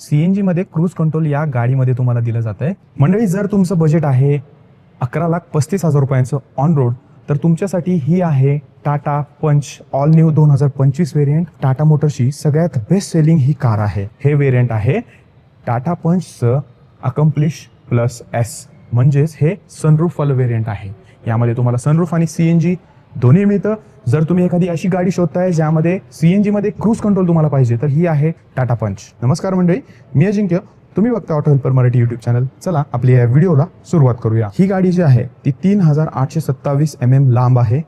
C N जीमध्ये cruise control या गाडीमध्ये तुम्हाला दिलं जात आहे मंडळी जर तुमचं बजेट आहे अकरा लाख पस्तीस हजार रुपयांचं ऑन रोड तर तुमच्यासाठी ही आहे टाटा पंच ऑल न्यू दोन हजार पंचवीस व्हेरियंट टाटा मोटरची सगळ्यात बेस्ट सेलिंग ही कार आहे. हे व्हेरियंट आहे टाटा पंचचं अकम्प्लिश प्लस एस म्हणजेच हे सनरूफ फल व्हेरियंट आहे. यामध्ये तुम्हाला सनरूफ आणि सी एन जी दोन्ही मिळतं. जर तुम्ही एखादी अशी गाडी शोधताय ज्यामध्ये सी एन जीमध्ये क्रूज कंट्रोल तुम्हाला पाहिजे तर ही आहे टाटा पंच. नमस्कार मंडळी मी अजिंक्य तुम्ही बघता auto helper Marathi YouTube channel चला आपल्या या व्हिडिओला सुरुवात करूया. ही गाडी जी आहे ती तीन हजार आठशे सत्तावीस एम एम लांब आहे.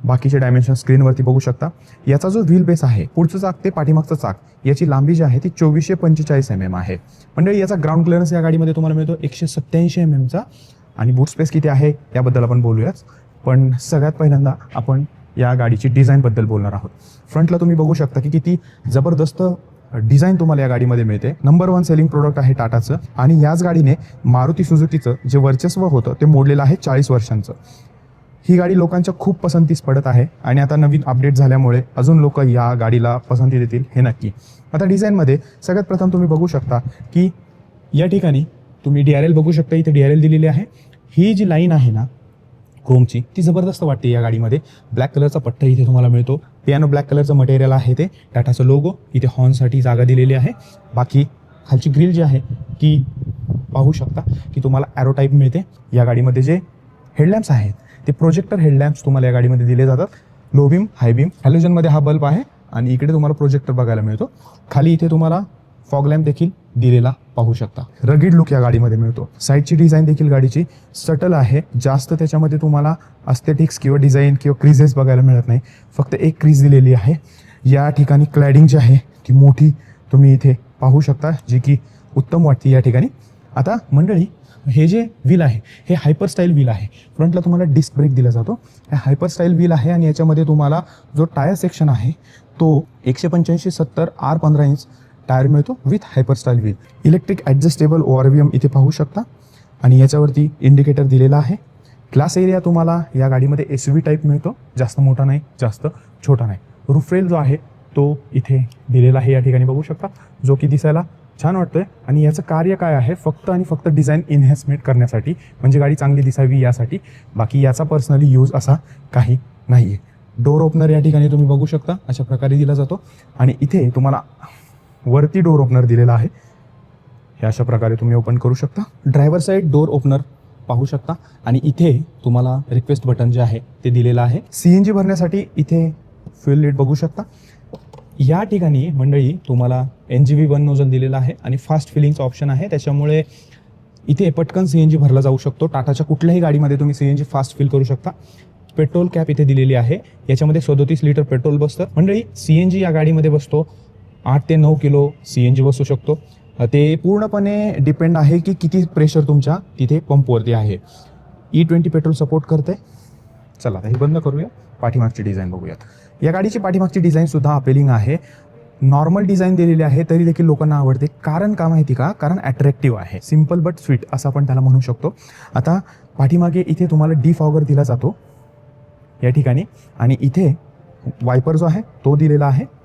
बाकीचे डायमेन्शन स्क्रीनवरती बघू शकता. याचा जो व्हील बेस आहे पुढचं चाक ते पाठीमागचं चाक याची लांबी जी आहे ती चोवीसशे पंचेचाळीस एम एम आहे. मंडळी याचा ग्राउंड क्लिअरन्स या गाडीमध्ये तुम्हाला मिळतो एकशे सत्याऐंशी एम एमचा आणि बूट स्पेस किती आहे याबद्दल आपण बोलूयाच पण सगळ्यात पहिल्यांदा आपण या गाडीची डिझाईनबद्दल बोलणार आहोत. फ्रंटला तुम्ही बघू शकता की किती जबरदस्त डिझाईन तुम्हाला या गाडीमध्ये मिळते. नंबर वन सेलिंग प्रोडक्ट आहे टाटाचं आणि याच गाडीने मारुती सुझुकीचं जे वर्चस्व होतं ते मोडलेलं आहे चाळीस वर्षांचं. ही गाडी लोकांच्या खूप पसंतीस पडत आहे आणि आता नवीन अपडेट झाल्यामुळे अजून लोक या गाडीला पसंती देतील हे नक्की. आता डिझाईनमध्ये सगळ्यात प्रथम तुम्ही बघू शकता की या ठिकाणी तुम्ही डी आर एल बघू शकता. इथे डी आर एल दिलेली आहे. ही जी लाईन आहे ना क्रोमची ती जबरदस्त वाटते या गाडीमध्ये. ब्लॅक कलरचा पट्टा इथे तुम्हाला मिळतो. पियानो ब्लॅक कलरचं मटेरियल आहे ते. टाटाचं लोगो इथे हॉर्नसाठी जागा दिलेली आहे. बाकी खालची ग्रिल जी आहे ती पाहू शकता की तुम्हाला ॲरो टाईप मिळते. या गाडीमध्ये जे हेडलॅम्प्स आहेत ते प्रोजेक्टर हेडलॅम्प्स तुम्हाला या गाडीमध्ये दिले जातात. लो बीम हाय बीम हॅलोजनमध्ये हा बल्ब आहे आणि इकडे तुम्हाला प्रोजेक्टर बघायला मिळतो. खाली इथे तुम्हाला फॉग लॅम्प देखील दिलेला पाहू शकता. रगीड लुक या गाडीमध्ये मिळतो. साईडची डिझाईन देखील गाडीची सटल आहे. जास्त त्याच्यामध्ये तुम्हाला अस्थेटिक्स किंवा डिझाईन किंवा क्रीजेस बघायला मिळत नाही. फक्त एक क्रीज दिलेली आहे. या ठिकाणी क्लॅडिंग जी आहे ती मोठी तुम्ही इथे पाहू शकता जी की उत्तम वाटते या ठिकाणी. आता मंडळी हे जे व्हील आहे हे हायपर स्टाईल व्हील आहे फ्रंटला तुम्हाला डिस्क ब्रेक दिला जातो. हे हायपर स्टाईल व्हील आहे आणि याच्यामध्ये तुम्हाला जो टायर सेक्शन आहे तो एकशे पंच्याऐंशी सत्तर आर पंधरा इंच टायर मिळतो with hyperstyle wheel electric adjustable O R V M इथे पाहू शकता. आणि याच्यावरती इंडिकेटर दिलेला आहे. क्लास एरिया तुम्हाला या गाडीमध्ये एस व्ही टाईप मिळतो. जास्त मोठा नाही जास्त छोटा नाही. रुफरेल जो आहे तो इथे दिलेला आहे या ठिकाणी बघू शकता. जो की दिसायला छान वाटतोय. आणि याचं कार्य काय आहे? फक्त आणि फक्त डिझाईन इन्हॅन्समेंट करण्यासाठी म्हणजे गाडी चांगली दिसावी यासाठी. बाकी याचा पर्सनली यूज असा काही नाही आहे डोर ओपनर या ठिकाणी तुम्ही बघू शकता. अशा प्रकारे दिला जातो. आणि इथे तुम्हाला वरती डोर ओपनर दिलेला आहे. हे अशा प्रकारे तुम्ही ओपन करू शकता. ड्रायव्हर साईड डोर ओपनर पाहू शकता. आणि इथे तुम्हाला रिक्वेस्ट बटन जे आहे ते दिलेलं आहे. सी एन जी भरण्यासाठी इथे फ्युल लीट बघू शकता. या ठिकाणी मंडळी तुम्हाला N G V one nozzle दिलेला आहे आणि फास्ट फिलिंगचं ऑप्शन आहे. त्याच्यामुळे इथे पटकन सी एन जी भरला जाऊ शकतो. टाटाच्या कुठल्याही गाडीमध्ये तुम्ही C N G fast fill करू शकता. पेट्रोल कॅप इथे दिलेली आहे. याच्यामध्ये सदोतीस लिटर पेट्रोल बसतं. मंडळी सी एन जी या गाडीमध्ये बसतो. आठ ते नऊ किलो सी एन जी बसू शकतो. ते पूर्णपणे डिपेंड आहे की किती प्रेशर तुमच्या तिथे पंपवरती आहे. ई ट्वेंटी पेट्रोल सपोर्ट करते. चला आता हे बंद करूया. पाठीमागची डिझाईन बघूयात. या गाडीची पाठीमागची डिझाईन सुद्धा अपेलिंग आहे. नॉर्मल डिझाईन दिलेली आहे तरी देखील लोकांना आवडते. कारण का माहिती का? कारण अट्रॅक्टिव्ह आहे. सिंपल बट स्वीट असं आपण त्याला म्हणू शकतो. आता पाठीमागे इथे तुम्हाला डी फॉगर दिला जातो. या ठिकाणी. आणि इथे वायपर जो आहे तो दिलेला आहे.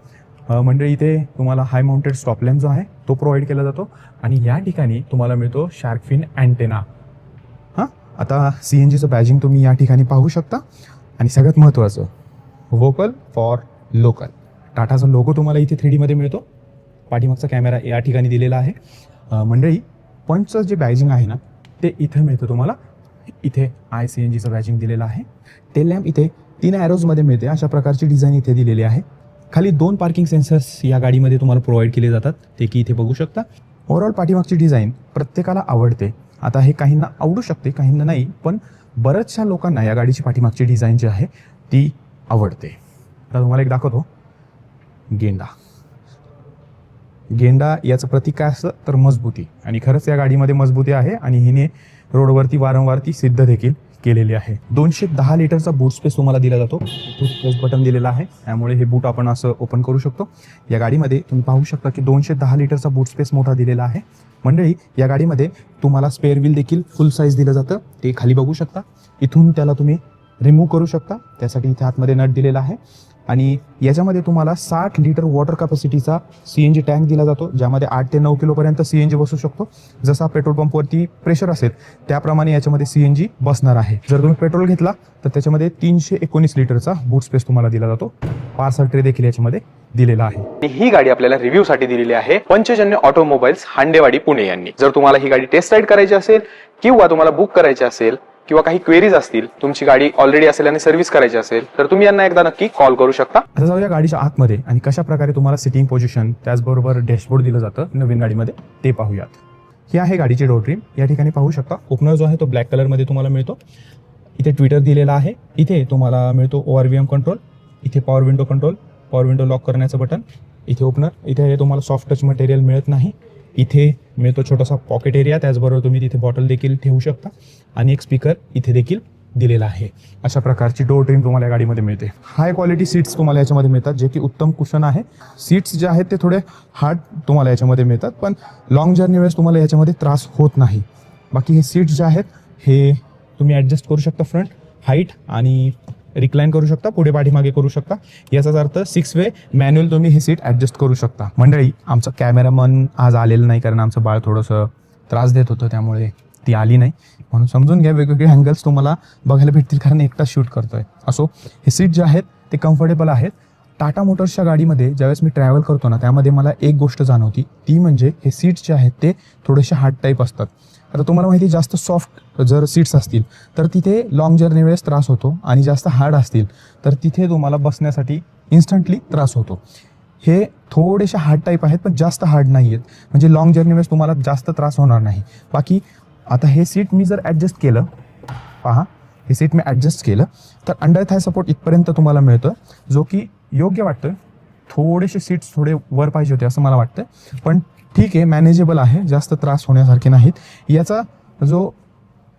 मंडळी इथे तुम्हाला हाय माउंटेड स्टॉप लॅम्प जो आहे तो प्रोव्हाइड केला जातो. आणि या ठिकाणी तुम्हाला मिळतो शार्कफिन अँटेना हां? आता सी एन जीचं बॅजिंग तुम्ही या ठिकाणी पाहू शकता. आणि सगळ्यात महत्त्वाचं वोकल फॉर लोकल टाटाचा लोगो तुम्हाला इथे थ्री डीमध्ये मिळतो. पाठीमागचा कॅमेरा या ठिकाणी दिलेला आहे. मंडळी पंचचं जे बॅजिंग आहे ना ते इथे मिळतं तुम्हाला. इथे आय सी एन जीचं बॅजिंग दिलेलं आहे. टेल लॅम्प इथे तीन ॲरोजमध्ये मिळते. अशा प्रकारची डिझाईन इथे दिलेली आहे. खाली दोन पार्किंग सेन्सर्स या गाडीमध्ये तुम्हाला प्रोव्हाइड केले जातात. ते की इथे बघू शकता. ओव्हरऑल पाठीमागची डिझाईन प्रत्येकाला आवडते. आता हे काहींना आवडू शकते काहींना नाही पण बऱ्याचशा लोकांना या गाडीची पाठीमागची डिझाईन जी आहे ती आवडते. आता तुम्हाला एक दाखवतो. गेंडा. गेंडा याचं प्रतीक काय असतं? तर मजबूती. आणि खरंच या गाडीमध्ये मजबूती आहे आणि हिने रोडवरती वारंवार ती सिद्ध देखील केलेली आहे. दोनशे दहा लिटरचा बूट स्पेस तुम्हाला दिला जातो. प्लस बटन दिलेला आहे. त्यामुळे हे बूट आपण असं ओपन करू शकतो. या गाडीमध्ये तुम्ही पाहू शकता की दोनशे दहा लिटरचा बूट स्पेस मोठा दिलेला आहे. मंडळी या गाडीमध्ये तुम्हाला स्पेअर व्हील देखील फुल साईज दिलं जातं. ते खाली बघू शकता. इथून त्याला तुम्ही रिमूव्ह करू शकता. त्यासाठी इथे आतमध्ये नट दिलेला आहे. आणि याच्यामध्ये तुम्हाला साठ लिटर वॉटर कॅपॅसिटीचा सी एन जी टँक दिला जातो ज्यामध्ये आठ ते नऊ किलोपर्यंत सी एन जी बसू शकतो. जसा पेट्रोल पंपवरती प्रेशर असेल त्याप्रमाणे याच्यामध्ये सी एन जी बसणार आहे. जर तुम्ही पेट्रोल घेतला तर त्याच्यामध्ये तीनशे एकोणीस लिटरचा बूट स्पेस तुम्हाला दिला जातो. पार्सल ट्रे देखील याच्यामध्ये दिलेला आहे. ही गाडी आपल्याला रिव्ह्यू साठी दिलेली आहे पंचजन्य ऑटोमोबाईल्स हांडेवाडी पुणे यांनी. जर तुम्हाला ही गाडी टेस्ट राईड करायची असेल किंवा तुम्हाला बुक करायची असेल किंवा काही क्वेरीज असतील तुमची गाडी ऑलरेडी असेल आणि सर्व्हिस करायची असेल तर तुम्ही यांना एकदा नक्की कॉल करू शकता. आता जाऊया गाडीच्या आतमध्ये आणि कशा प्रकारे तुम्हाला सिटिंग पोझिशन त्याचबरोबर डॅशबोर्ड दिलं जातं नवीन गाडीमध्ये ते पाहूयात. ही आहे गाडीची डोर ट्रीम या ठिकाणी पाहू शकता ओपनर जो आहे तो ब्लॅक कलरमध्ये तुम्हाला मिळतो. इथे ट्विटर दिलेला आहे. इथे तुम्हाला मिळतो O R V M control इथे power window control power window lock करण्याचं बटन इथे ओपनर इथे हे तुम्हाला सॉफ्ट टच मटेरियल मिळत नाही. इथे म्हणजे मिळतो छोटासा पॉकेट एरिया त्याचबरोबर तुम्ही तिथे बॉटल देखील ठेवू शकता. आणि एक स्पीकर इथे देखील दिलेला आहे. अशा प्रकारची डोर ट्रीम तुम्हाला या गाडीमध्ये मिळते. हाय क्वालिटी सीट्स तुम्हाला याच्यामध्ये मिळतात जे की उत्तम कुशन आहे. सीट्स जे आहेत ते थोडे हार्ड तुम्हाला याच्यामध्ये मिळतात पण लॉंग जर्नी वेळेस तुम्हाला याच्यामध्ये त्रास होत नाही. बाकी हे सीट्स जे आहेत हे तुम्ही ॲडजस्ट करू शकता फ्रंट हाईट आणि रिक्लाईन करू शकता पुढे पाठीमागे करू शकता. याचाच अर्थ सिक्स वे मॅन्युअल तुम्ही ही सीट ॲडजस्ट करू शकता. मंडळी आमचा कॅमेरामन आज आलेलं नाही कारण आमचं बाळ थोडंसं त्रास देत होतं त्यामुळे ती आली नाही. म्हणून समजून घ्या वेगवेगळे अँगल्स तुम्हाला बघायला भेटतील कारण एकटा शूट करतोय. असो हे सीट जे आहेत ते कम्फर्टेबल आहेत. टाटा मोटर्सच्या गाडीमध्ये ज्यावेळेस मी ट्रॅव्हल करतो ना त्यामध्ये मला एक गोष्ट जाणवती. ती म्हणजे हे सीट्स जे आहेत ते थोडेसे हार्ड टाईप असतात. आता तुम्हाला माहिती आहे, जास्त सॉफ्ट जर सीट्स असतील तर तिथे लॉंग जर्नी वेळेस त्रास होतो आणि जास्त हार्ड असतील तर तिथे तुम्हाला बसण्यासाठी इन्स्टंटली त्रास होतो. हे थोडेसे हार्ड टाईप आहेत पण जास्त हार्ड नाही आहेत म्हणजे लॉंग जर्नी वेळेस तुम्हाला जास्त त्रास होणार नाही. बाकी आता हे सीट मी जर ॲडजस्ट केलं पहा हे सीट मी ॲडजस्ट केलं तर अंडर थाय सपोर्ट इथपर्यंत तुम्हाला मिळतं जो की योग्य वाटतं थोडेसे सीट्स थोडे वर पाहिजे होते असं मला वाटतं पण ठीक आहे मॅनेजेबल आहे जास्त त्रास होण्यासारखे नाहीत. याचा जो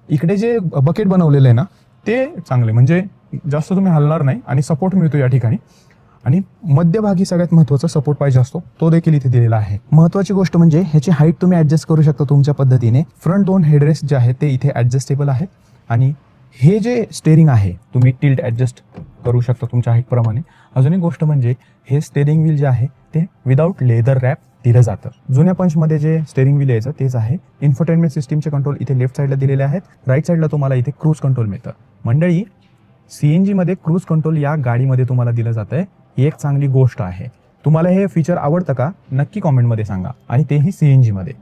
इकडे जे बकेट बनवलेलं आहे ना ते चांगले म्हणजे जास्त तुम्ही हलणार नाही आणि सपोर्ट मिळतो या ठिकाणी. आणि मध्यभागी सगळ्यात महत्त्वाचा सपोर्ट पाहिजे असतो तो देखील इथे दिलेला आहे. महत्त्वाची गोष्ट म्हणजे ह्याची हाईट तुम्ही ॲडजस्ट करू शकता तुमच्या पद्धतीने. फ्रंट दोन हेडरेस्ट जे आहेत ते इथे ॲडजस्टेबल आहेत आणि हे जे स्टेरिंग आहे तुम्ही टिल्ट ॲडजस्ट करू शकता तुमच्या हाईटप्रमाणे अजून एक गोष्ट म्हणजे हे स्टेरिंग व्हील जे आहे ते विदाऊट लेदर रॅप दिलं जातं. जुन्या पंचमध्ये जे स्टेरिंग व्हील यायचं तेच आहे. इन्फरटेनमेंट सिस्टीमचे कंट्रोल इथे लेफ्ट साईडला दिलेले आहेत. राईट साईडला तुम्हाला इथे क्रूज कंट्रोल मिळतं. मंडळी सी एन जीमध्ये क्रूज कंट्रोल या गाडीमध्ये तुम्हाला दिलं जातं आहे ही एक चांगली गोष्ट आहे. तुम्हाला हे फीचर आवडतं का? नक्की कॉमेंटमध्ये सांगा. आणि तेही सी एन जीमध्ये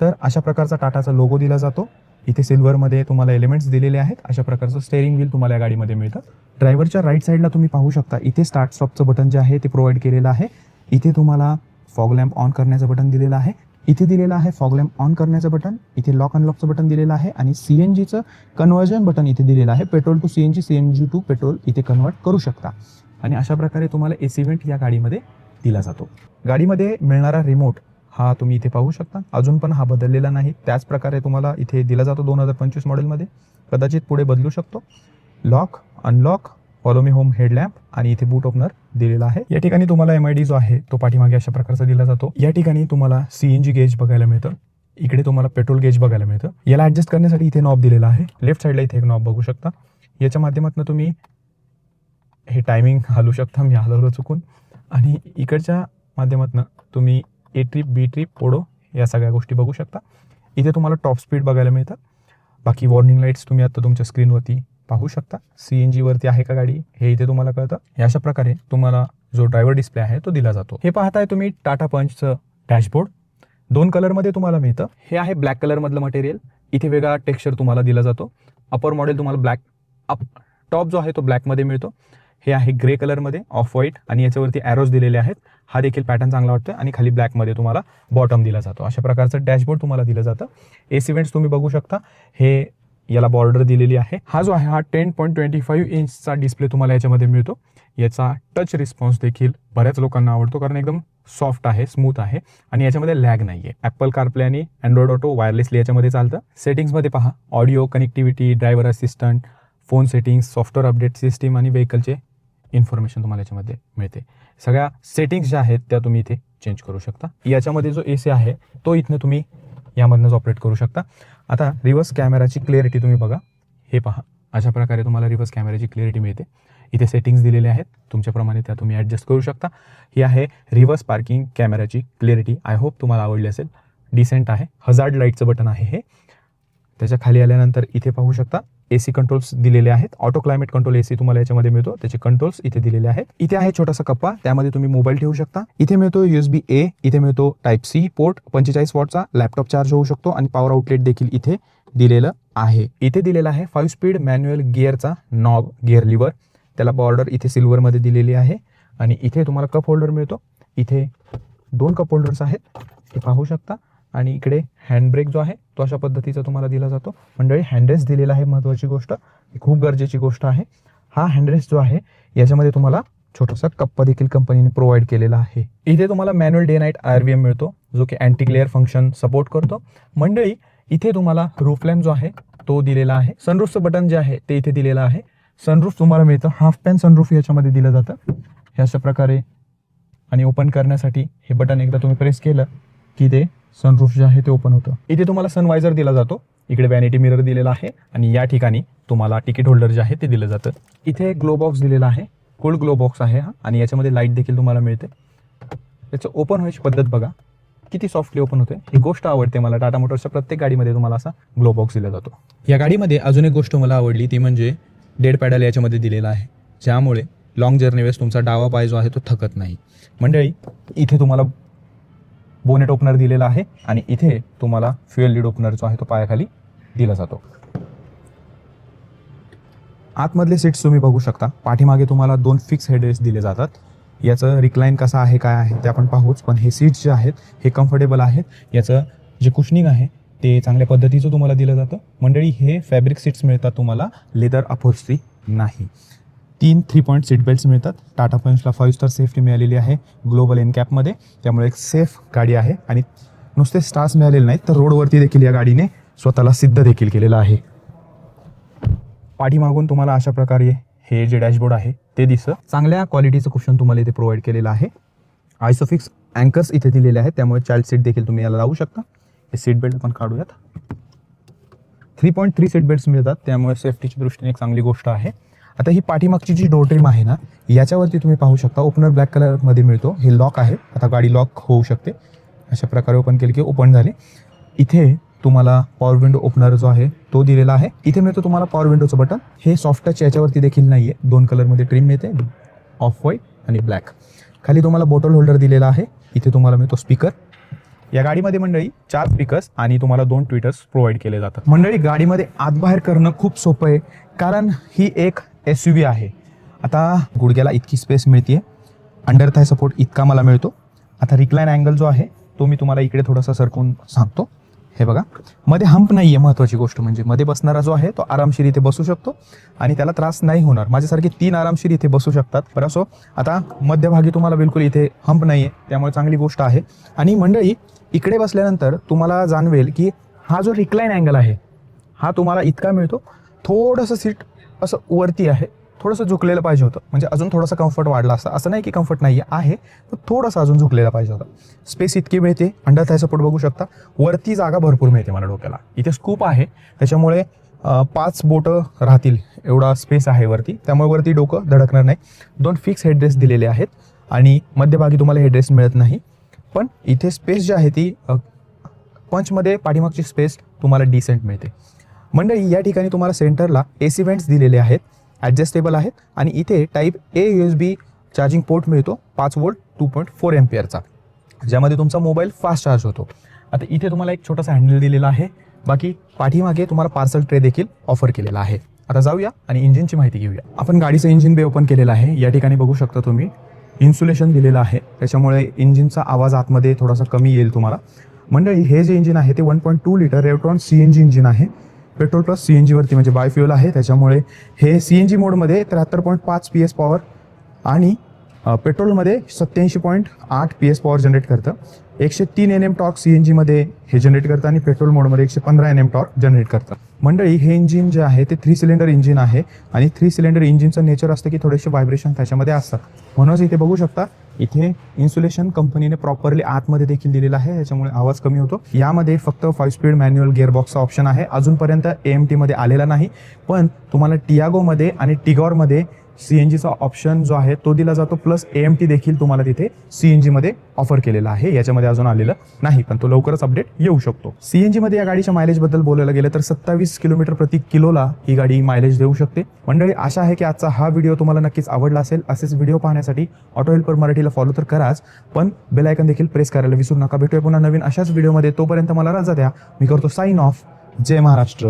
तर अशा प्रकारचा टाटाचा लोगो दिला जातो. इथे सिल्वरमध्ये तुम्हाला एलिमेंट्स दिलेले आहेत. अशा प्रकारचं स्टेअरिंग व्हील तुम्हाला या गाडीमध्ये मिळतं. ड्रायव्हरच्या राईट साईडला तुम्ही पाहू शकता. इथे स्टार्ट स्टॉपचं बटन जे आहे ते प्रोव्हाइड केलेलं आहे. इथे तुम्हाला फॉग लॅम्प ऑन करण्याचं बटन दिलेलं आहे. इथे दिलेलं आहे फॉग लॅम्प ऑन करण्याचं बटन इथे लॉक अनलॉकचं बटन दिलेलं आहे. आणि सी एन जीचं कन्व्हर्जन बटन इथे दिलेलं आहे. Petrol to C N G C N G to petrol इथे कन्वर्ट करू शकता. आणि अशा प्रकारे तुम्हाला एसिव्हेंट या गाडीमध्ये दिला जातो. गाडीमध्ये मिळणारा रिमोट हा तुम्ही इथे पाहू शकता. अजून पण हा बदललेला नाही. त्याच प्रकारे तुम्हाला इथे दिला जातो दोन हजार पंचवीस मॉडेलमध्ये. कदाचित पुढे बदलू शकतो. Lock unlock follow me home headlamp आणि इथे बूट ओपनर दिलेला आहे. या ठिकाणी तुम्हाला एम आय डी जो आहे तो पाठीमागे अशा प्रकारचा दिला जातो. या ठिकाणी तुम्हाला सी एन जी गेज बघायला मिळतं. इकडे तुम्हाला पेट्रोल गेज बघायला मिळतं. याला ॲडजस्ट करण्यासाठी इथे नॉब दिलेला आहे. लेफ्ट साईडला इथे एक नॉब बघू शकता. याच्या माध्यमातून तुम्ही हे टायमिंग हलवू शकता. मी हलवलं चुकून. आणि इकडच्या माध्यमातून तुम्ही ए ट्रिप बी ट्रिप पोडो या सगळ्या गोष्टी बघू शकता. इथे तुम्हाला टॉप स्पीड बघायला मिळतात. बाकी वॉर्निंग लाईट्स तुम्ही आता तुमच्या स्क्रीनवरती पाहू शकता. सी एन जीवरती आहे का गाडी? हे इथे तुम्हाला कळतं. या अशा प्रकारे तुम्हाला जो ड्रायव्हर डिस्प्ले आहे तो दिला जातो. हे पाहताय तुम्ही टाटा पंचचं डॅशबोर्ड दोन कलरमध्ये तुम्हाला मिळतं. हे आहे ब्लॅक कलरमधलं मटेरियल इथे वेगळा टेक्स्चर तुम्हाला दिला जातो. अपर मॉडेल तुम्हाला ब्लॅक अप टॉप जो आहे तो ब्लॅकमध्ये मिळतो. हे आहे ग्रे कलरमध्ये ऑफ व्हाईट आणि याच्यावरती ॲरोज दिलेले आहेत. हा देखील पॅटर्न चांगला वाटतो आणि खाली ब्लॅकमध्ये तुम्हाला बॉटम दिला जातो. अशा प्रकारचं डॅशबोर्ड तुम्हाला दिलं जातं. ए इव्हेंट्स तुम्ही बघू शकता. हे याला बॉर्डर दिलेली आहे. हा जो आहे हा टेन पॉईंट ट्वेंटी फाईव्ह इंचचा डिस्प्ले तुम्हाला याच्यामध्ये मिळतो. याचा टच रिस्पॉन्स देखील बऱ्याच लोकांना आवडतो कारण एकदम सॉफ्ट आहे स्मूथ आहे. आणि याच्यामध्ये लॅग नाही आहे ॲपल कारप्ले आणि अँड्रॉइड ऑटो वायरलेसली याच्यामध्ये चालतं. सेटिंग्समध्ये पहा. Audio connectivity driver assistant phone settings software update system आणि व्हेकलचे इन्फॉर्मेशन तुम्हाला याच्यामध्ये मिळते. सगळ्या सेटिंग्स ज्या आहेत त्या तुम्ही इथे चेंज करू शकता. याच्यामध्ये जो ए सी आहे तो इथनं तुम्ही यामधनंच ऑपरेट करू शकता. आता रिव्हर्स कॅमेराची क्लिअरिटी तुम्ही बघा. हे पहा. अशा प्रकारे तुम्हाला रिव्हर्स कॅमेऱ्याची क्लिअरिटी मिळते. इथे सेटिंग्स दिलेले आहेत. तुमच्याप्रमाणे त्या तुम्ही ॲडजस्ट करू शकता. ही आहे रिव्हर्स पार्किंग कॅमेऱ्याची क्लिअरिटी आय होप तुम्हाला आवडली असेल. डिसेंट आहे. हजार्ड लाईटचं बटन आहे हे. त्याच्याखाली आल्यानंतर इथे पाहू शकता. ए सी कंट्रोल्स दिलेले आहेत. Auto climate control A C तुम्हाला याच्यामध्ये मिळतो. त्याचे कंट्रोल्स इथे दिलेले आहेत. इथे आहे छोटासा कप्पा. त्यामध्ये तुम्ही मोबाईल ठेवू शकता. इथे मिळतो युएसबी ए इथे मिळतो टाईप सी पोर्ट पंचेचाळीस वॉटचा लॅपटॉप चार्ज होऊ शकतो आणि पॉवर आउटलेट देखील इथे दिलेलं आहे. इथे दिलेलं आहे फाईव्ह स्पीड मॅन्युअल गिअरचा नॉब गिअर लिव्हर त्याला बॉर्डर इथे सिल्वरमध्ये दिलेली आहे. आणि इथे तुम्हाला कप होल्डर मिळतो. इथे दोन कप होल्डर्स आहेत. हे पाहू शकता. आणि इकडे हँडब्रेक जो आहे तो अशा पद्धतीचा तुम्हाला दिला जातो. मंडळी हँडरेस्ट दिलेला आहे महत्त्वाची गोष्ट. ही खूप गरजेची गोष्ट आहे. हा हँडरेस्ट जो आहे याच्यामध्ये तुम्हाला छोटासा कप्पा देखील कंपनीने प्रोव्हाइड केलेला आहे. इथे तुम्हाला manual day night R V M मिळतो जो की अँटी क्लेअर फंक्शन सपोर्ट करतो. मंडळी इथे तुम्हाला रूफ लॅम्प जो आहे तो दिलेला आहे. सनरूफचं बटन जे आहे ते इथे दिलेलं आहे. सनरूफ तुम्हाला मिळतं. हाफ पॅन सनरूफ याच्यामध्ये दिलं जातं. हे अशा प्रकारे आणि ओपन करण्यासाठी हे बटन एकदा तुम्ही प्रेस केलं की ते सनरूफ जे आहे ते ओपन होतं. इथे तुम्हाला सनवायझर दिला जातो. इकडे वॅनिटी मिरर दिलेला आहे आणि या ठिकाणी तुम्हाला तिकीट होल्डर जे आहे ते दिलं जातं. इथे ग्लो बॉक्स दिलेला आहे. कोल्ड ग्लो बॉक्स आहे हा. आणि याच्यामध्ये लाइट देखील तुम्हाला मिळते. याचं ओपन व्हायची पद्धत बघा. किती सॉफ्टली ओपन होते. ही गोष्ट आवडते मला. टाटा मोटर्सच्या प्रत्येक गाडीमध्ये तुम्हाला असा ग्लो बॉक्स दिला जातो. या गाडीमध्ये अजून एक गोष्ट मला आवडली ती म्हणजे डेड पॅडल याच्यामध्ये दिलेला आहे. ज्यामुळे लॉंग जर्नीवेळेस तुमचा डावा पाय जो आहे तो थकत नाही. मंडळी इथे तुम्हाला बोनेट ओपनर दिलेला आहे आणि इथे तुम्हाला फ्युएल लीड ओपनर जो आहे तो पायाखाली दिला जातो. आतमधले सीट्स तुम्ही बघू शकता. पाठीमागे तुम्हाला दोन फिक्स हेडरेस्ट दिले जातात. याचं रिक्लाईन कसं आहे काय आहे ते आपण पाहूच. पण हे सीट्स जे आहेत हे कम्फर्टेबल आहेत. याचं जे कुशनिंग आहे ते चांगल्या पद्धतीचं तुम्हाला दिलं जातं. मंडळी हे फॅब्रिक सीट्स मिळतात तुम्हाला. लेदर अपोस्ट्री नाही. तीन थ्री पॉईंट सीट बेल्ट्स मिळतात. टाटा पंचला फाईव्ह स्टार सेफ्टी मिळालेली आहे ग्लोबल एन कॅपमध्ये त्यामुळे एक सेफ गाडी आहे. आणि नुसते स्टार्स मिळालेले नाहीत तर रोडवरती देखील या गाडीने स्वतःला सिद्ध देखील केलेलं आहे. पाठीमागून तुम्हाला अशा प्रकारे हे जे डॅशबोर्ड आहे ते दिसतं. चांगल्या क्वालिटीचं कुशन तुम्हाला इथे प्रोव्हाइड केलेलं आहे. आयसोफिक्स अँकर्स इथे दिलेले आहेत. त्यामुळे चाइल्ड सीट देखील तुम्ही याला लावू शकता. हे सीट बेल्ट आपण काढूयात. Three point three seat belts मिळतात. त्यामुळे सेफ्टीच्या दृष्टीने एक चांगली गोष्ट आहे. आता ही पाठीमागची जी डोर आहे ना याच्यावरती तुम्ही पाहू शकता ओपनर ब्लॅक कलरमध्ये मिळतो. हे लॉक आहे. आता गाडी लॉक होऊ शकते. अशा प्रकारे ओपन केली की ओपन झाले. इथे तुम्हाला पॉवर विंडो ओपनर जो आहे तो दिलेला आहे. इथे मिळतो तुम्हाला पॉवर विंडोचं बटन हे सॉफ्ट टच याच्यावरती देखील नाही आहे दोन कलरमध्ये ट्रीम मिळते. ऑफ व्हाईट आणि ब्लॅक खाली तुम्हाला बॉटल होल्डर दिलेला आहे. इथे तुम्हाला मिळतो स्पीकर या गाडीमध्ये मंडळी चार स्पीकर्स आणि तुम्हाला दोन ट्विटर्स प्रोव्हाइड केले जातात. मंडळी गाडीमध्ये आतबाहेर करणं खूप सोपं आहे. कारण ही एक एस यू व्ही आहे. आता गुडघ्याला इतकी स्पेस मिळते अंडर थाय सपोर्ट इतका मला मिळतो. आता रिक्लाईन अँगल जो आहे तो मी तुम्हाला इकडे थोडासा सरकून सांगतो. हे बघा. मध्ये हंप नाही आहे महत्त्वाची गोष्ट म्हणजे. मध्ये बसणारा जो आहे तो आरामशीर इथे बसू शकतो आणि त्याला त्रास नाही होणार. माझ्यासारखे तीन आरामशीर इथे बसू शकतात. बरं असो आता मध्यभागी तुम्हाला बिलकुल इथे हंप नाही आहे त्यामुळे चांगली गोष्ट आहे. आणि मंडळी इकडे बसल्यानंतर तुम्हाला जाणवेल की हा जो रिक्लाईन अँगल आहे हा तुम्हाला इतका मिळतो. थोडंसं सीट असं वरती आहे. थोडंसं झुकलेलं पाहिजे होतं. म्हणजे अजून थोडासा कम्फर्ट वाढला असता. असं नाही की कम्फर्ट नाही आहे. पण थोडंसं अजून झुकलेला पाहिजे होता. स्पेस इतकी मिळते. अंडर थाय सपोर्ट बघू शकता. वरती जागा भरपूर मिळते मला डोक्याला. इथे स्कूप आहे. त्याच्यामुळे पाच बोटं राहतील. एवढा स्पेस आहे वरती. त्यामुळे वरती डोकं धडकणार नाही. दोन फिक्स हेडड्रेस दिलेले आहेत. आणि मध्यभागी तुम्हाला हेडड्रेस मिळत नाही. पण इथे स्पेस जी आहे ती पंचमध्ये पाठीमागची स्पेस तुम्हाला डिसेंट मिळते. मंडळी या ठिकाणी तुम्हाला सेंटरला ए सी वेंट्स दिलेले आहेत. ॲडजस्टेबल आहेत आणि इथे type A U S B charging port मिळतो पाच वोल्ट टू पॉईंट फोर एमपीयरचा ज्यामध्ये तुमचा मोबाईल फास्ट चार्ज होतो. आता इथे तुम्हाला एक छोटासा हँडल दिलेला आहे. बाकी पाठीमागे तुम्हाला पार्सल ट्रे देखील ऑफर केलेला आहे. आता जाऊया आणि इंजिनची माहिती घेऊया. आपण गाडीचं इंजिन बे ओपन केलेलं आहे. या ठिकाणी बघू शकता तुम्ही इन्सुलेशन दिलेलं आहे. त्याच्यामुळे इंजिनचा आवाज आतमध्ये थोडासा कमी येईल तुम्हाला. मंडळी हे जे इंजिन आहे ते one point two litre Revotron C N G engine आहे. पेट्रोल प्लस सी एन जीवरती म्हणजे बायफ्युअल आहे. त्याच्यामुळे हे सी एन जी मोडमध्ये त्र्याहत्तर पॉईंट पाच पी एस पॉवर आणि पेट्रोलमध्ये सत्याऐंशी पॉईंट आठ पी एस पॉवर जनरेट करतं. एकशे तीन N M torque C N जीमध्ये हे जनरेट करतं आणि पेट्रोल मोडमध्ये एकशे पंधरा एन एम टॉर्क जनरेट करतं. मंडळी हे इंजिन जे आहे ते थ्री सिलेंडर इंजिन आहे आणि थ्री सिलेंडर इंजिनचं नेचर असतं की थोडेसे व्हायब्रेशन त्याच्यामध्ये असतात. म्हणूनच इथे बघू शकता इथे इन्सुलेशन कंपनीने प्रॉपरली आतमध्ये देखील दिलेलं आहे याच्यामुळे आवाज कमी होतो. यामध्ये फक्त फाईव्ह स्पीड मॅन्युअल गिअरबॉक्सचा ऑप्शन आहे. अजूनपर्यंत एम टीमध्ये आलेला नाही पण तुम्हाला टियागोमध्ये आणि टिगॉरमध्ये सी एन जीचा ऑप्शन जो आहे तो दिला जातो. प्लस ए एम टी देखील तुम्हाला तिथे सी एन जीमध्ये ऑफर केलेला आहे. याच्यामध्ये अजून आलेलं नाही पण तो लवकरच अपडेट येऊ शकतो. सी एन जीमध्ये या गाडीच्या मायलेजबद्दल बोलायला गेलं तर सत्तावीस किलोमीटर प्रति किलोला ही गाडी मायलेज देऊ शकते. मंडळी आशा आहे की आजचा हा व्हिडिओ तुम्हाला नक्कीच आवडला असेल. असेच व्हिडिओ पाहण्यासाठी ऑटो हेल्पर मराठीला फॉलो तर कराच पण बेलायकन देखील प्रेस करायला विसरू नका. भेटूया पुन्हा नवीन अशाच व्हिडिओमध्ये तोपर्यंत मला रजा द्या. मी करतो साईन ऑफ जय महाराष्ट्र.